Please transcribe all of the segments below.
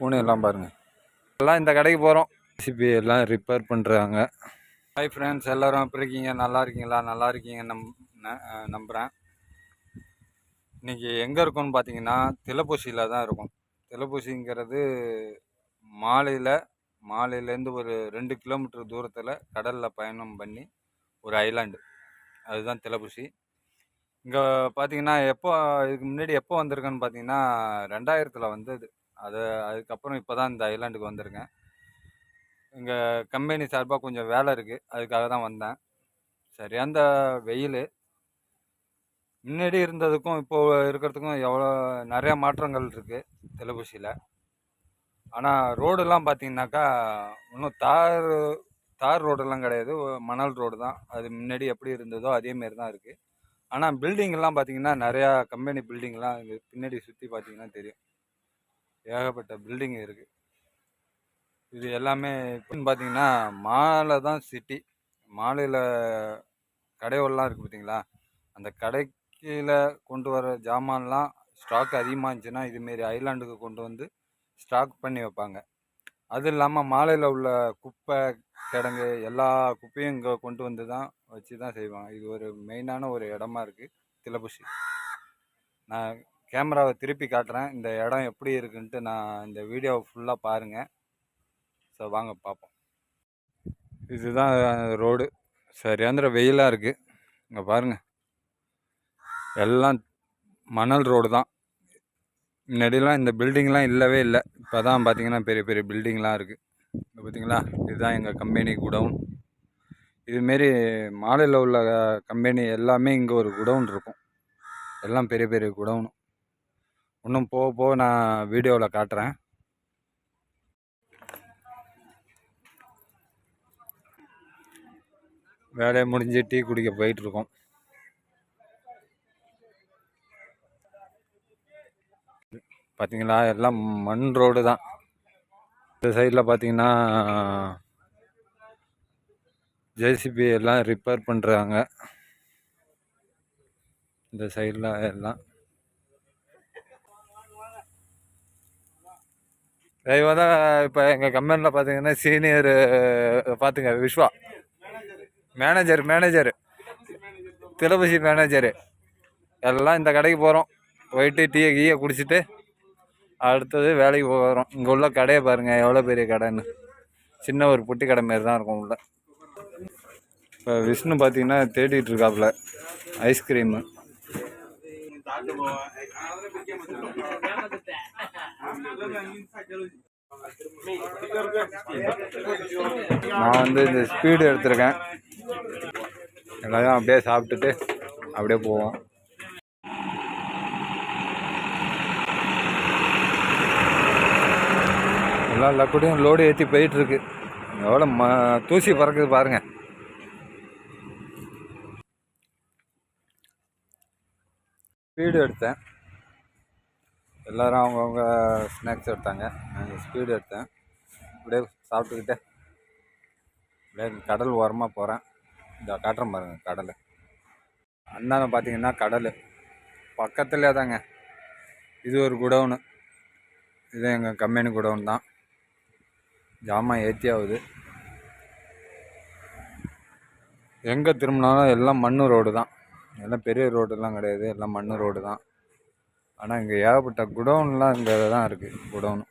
பூனை எல்லாம் பாருங்கள் எல்லாம் இந்த கடைக்கு போகிறோம் ரெசிபி எல்லாம் ரிப்பேர் பண்ணுறாங்க ஹாய் ஃப்ரெண்ட்ஸ் எல்லோரும் எப்படி இருக்கீங்க? நல்லா இருக்கீங்களா? நல்லா இருக்கீங்க நம் நம்புகிறேன் இன்றைக்கி எங்கே இருக்கோம்னு பார்த்தீங்கன்னா திலப்பூசியில் தான் இருக்கும். திலப்பூசிங்கிறது மாலையில் மாலையிலேருந்து ஒரு ரெண்டு கிலோமீட்டர் தூரத்தில் கடலில் பயணம் பண்ணி ஒரு ஐலாண்டு அதுதான் திலப்பூசி. இங்கே பார்த்தீங்கன்னா எப்போ இதுக்கு முன்னாடி எப்போ வந்திருக்கேன்னு பார்த்தீங்கன்னா ரெண்டாயிரத்தில் வந்தது. அது அதுக்கப்புறம் இப்போ தான் இந்த ஐலாண்டுக்கு வந்திருக்கேன். இங்கே கம்பெனி சார்பாக கொஞ்சம் வேலை இருக்குது அதுக்காக தான் வந்தேன். சரியான அந்த வெயில். முன்னாடி இருந்ததுக்கும் இப்போது இருக்கிறதுக்கும் எவ்வளோ நிறையா மாற்றங்கள் இருக்குது தெலபுசியில் ஆனால் ரோடெல்லாம் பார்த்தீங்கன்னாக்கா இன்னும் தார் தார் ரோடெல்லாம் கிடையாது. மணல் ரோடு தான். அது முன்னாடி எப்படி இருந்ததோ அதேமாரி தான் இருக்குது ஆனால் பில்டிங்கெல்லாம் பார்த்தீங்கன்னா நிறையா கம்பெனி பில்டிங்லாம் இங்கே பின்னாடி சுற்றி பார்த்தீங்கன்னா தெரியும். ஏகப்பட்ட பில்டிங் இருக்குது இது எல்லாமே இப்போன்னு பார்த்தீங்கன்னா மாலை தான் சிட்டி மாலையில் கடைகள்லாம் இருக்குது பார்த்தீங்களா அந்த கடைக்கில் கொண்டு வர ஜாமான்லாம் ஸ்டாக் அதிகமாக இருந்துச்சுன்னா இதுமாரி ஐலாண்டுக்கு கொண்டு வந்து ஸ்டாக் பண்ணி வைப்பாங்க. அது இல்லாமல் மாலையில் உள்ள குப்பை கிடங்கு எல்லா குப்பையும் இங்கே கொண்டு வந்து தான் வச்சு தான் செய்வாங்க. இது ஒரு மெயினான ஒரு இடமா இருக்குது திலபுஷி. நான் கேமராவை திருப்பி காட்டுறேன். இந்த இடம் எப்படி இருக்குன்ட்டு நான் இந்த வீடியோவை ஃபுல்லாக பாருங்கள் ஸோ வாங்க பார்ப்போம் இதுதான் ரோடு சரியாந்திர வெயிலாக இருக்குது இங்கே பாருங்கள் எல்லாம் மணல் ரோடு தான். முன்னாடிலாம் இந்த பில்டிங்லாம் இல்லவே இல்லை. இப்போ தான் பார்த்தீங்கன்னா பெரிய பெரிய பில்டிங்லாம் இருக்குது இங்கே பார்த்தீங்களா இதுதான் எங்கள் கம்பெனி குடவுன். இதுமாரி மாலையில் உள்ள கம்பெனி எல்லாமே இங்கே ஒரு குடவுன் இருக்கும். எல்லாம் பெரிய பெரிய குடவுன். இன்னும் போக போக நான் வீடியோவில் காட்டுறேன். வேலையை முடிஞ்சு டீ குடிக்க போயிட்டுருக்கோம். பார்த்தீங்களா எல்லாம் மண் ரோடு தான். இந்த சைடில் பார்த்தீங்கன்னா ஜேசிபி எல்லாம் ரிப்பேர் பண்ணுறாங்க இந்த சைடில் எல்லாம். இவன் தான் இப்போ எங்கள் கம்பெனியில் பார்த்தீங்கன்னா சீனியர் பார்த்துங்க விஸ்வா மேனேஜர் மேனேஜர் திலபசி மேனேஜரு எல்லாம் இந்த கடைக்கு போகிறோம் போயிட்டு டீயை கீயை குடிச்சிட்டு அடுத்தது வேலைக்கு போகிறோம் இங்கே உள்ள கடையை பாருங்கள் எவ்வளோ பெரிய கடைன்னு. சின்ன ஒரு பொட்டி கடை மாரி தான் இருக்கும் உள்ள. இப்போ விஷ்ணு பார்த்தீங்கன்னா தேடிட்டு இருக்காப்புல ஐஸ்கிரீமு. நான் வந்து இந்த ஸ்பீடு எடுத்திருக்கேன். எல்லாத்தையும் அப்படியே சாப்பிட்டுட்டு அப்படியே போவோம். எல்லா லக்குடையும் லோடு ஏற்றி போயிட்டுருக்கு. எவ்வளோ ம தூசி பறக்குது பாருங்க. ஸ்பீடு எடுத்தேன். எல்லோரும் அவங்கவுங்க ஸ்நாக்ஸ் எடுத்தாங்க. நாங்கள் ஸ்பீடு எடுத்தேன். அப்படியே சாப்பிட்டுக்கிட்டே அப்படியே கடல் ஓரமாக போகிறேன் இந்த காட்டுறேன் பாருங்க கடல். அந்தாண்ட பார்த்தீங்கன்னா கடல். பக்கத்துலேயே தாங்க. இது ஒரு குடவுனு. இது எங்கள் கம்பெனி குடவுன் தான். ஜாமான் ஏற்றி ஆகுது எங்கே திரும்பினாலும் எல்லாம் மண் ரோடு தான். எல்லாம் பெரிய ரோடுலாம் கிடையாது. எல்லாம் மண் ரோடு தான். ஆனால் இங்கே ஏகப்பட்ட குடவுன்லாம் இங்கே தான் இருக்குது குடவுன்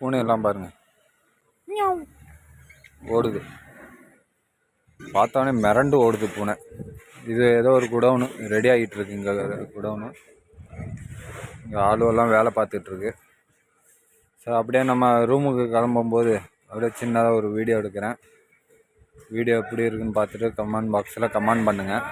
பூனையெல்லாம் பாருங்கள் ஓடுது. பார்த்தோன்னே மிரண்டு ஓடுது பூனை. இது ஏதோ ஒரு குடவுனு ரெடி ஆகிட்டு இருக்கு இங்கே குடவுனு இங்கே ஆளுவெல்லாம் வேலை பார்த்துட்ருக்கு ஸோ அப்படியே நம்ம ரூமுக்கு கிளம்பும்போது அப்படியே சின்னதாக ஒரு வீடியோ எடுக்கிறேன். வீடியோ எப்படி இருக்குன்னு பார்த்துட்டு கமெண்ட் பாக்ஸில் கமெண்ட் பண்ணுங்கள்